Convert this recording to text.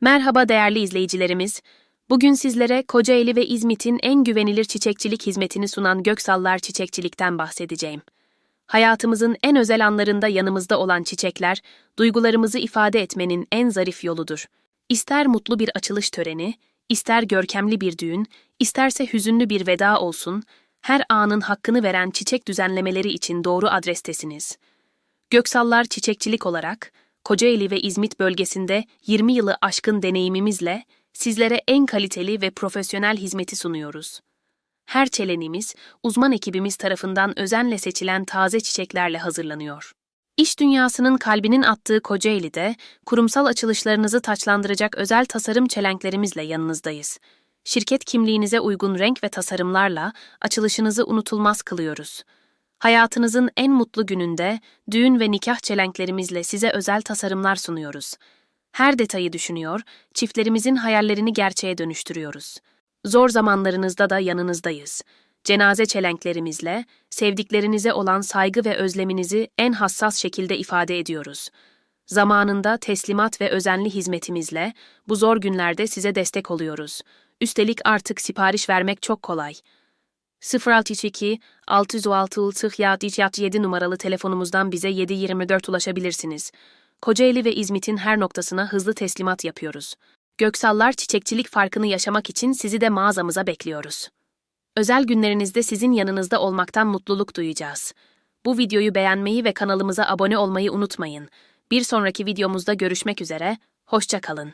Merhaba değerli izleyicilerimiz. Bugün sizlere Kocaeli ve İzmit'in en güvenilir çiçekçilik hizmetini sunan Göksallar Çiçekçilik'ten bahsedeceğim. Hayatımızın en özel anlarında yanımızda olan çiçekler, duygularımızı ifade etmenin en zarif yoludur. İster mutlu bir açılış töreni, ister görkemli bir düğün, isterse hüzünlü bir veda olsun, her anın hakkını veren çiçek düzenlemeleri için doğru adrestesiniz. Göksallar Çiçekçilik olarak, Kocaeli ve İzmit bölgesinde 20 yılı aşkın deneyimimizle sizlere en kaliteli ve profesyonel hizmeti sunuyoruz. Her çelenimiz, uzman ekibimiz tarafından özenle seçilen taze çiçeklerle hazırlanıyor. İş dünyasının kalbinin attığı Kocaeli'de, kurumsal açılışlarınızı taçlandıracak özel tasarım çelenklerimizle yanınızdayız. Şirket kimliğinize uygun renk ve tasarımlarla açılışınızı unutulmaz kılıyoruz. Hayatınızın en mutlu gününde düğün ve nikah çelenklerimizle size özel tasarımlar sunuyoruz. Her detayı düşünüyor, çiftlerimizin hayallerini gerçeğe dönüştürüyoruz. Zor zamanlarınızda da yanınızdayız. Cenaze çelenklerimizle sevdiklerinize olan saygı ve özleminizi en hassas şekilde ifade ediyoruz. Zamanında teslimat ve özenli hizmetimizle bu zor günlerde size destek oluyoruz. Üstelik artık sipariş vermek çok kolay. 062 606 7 numaralı telefonumuzdan bize 724 ulaşabilirsiniz. Kocaeli ve İzmit'in her noktasına hızlı teslimat yapıyoruz. Göksallar çiçekçilik farkını yaşamak için sizi de mağazamıza bekliyoruz. Özel günlerinizde sizin yanınızda olmaktan mutluluk duyacağız. Bu videoyu beğenmeyi ve kanalımıza abone olmayı unutmayın. Bir sonraki videomuzda görüşmek üzere, hoşça kalın.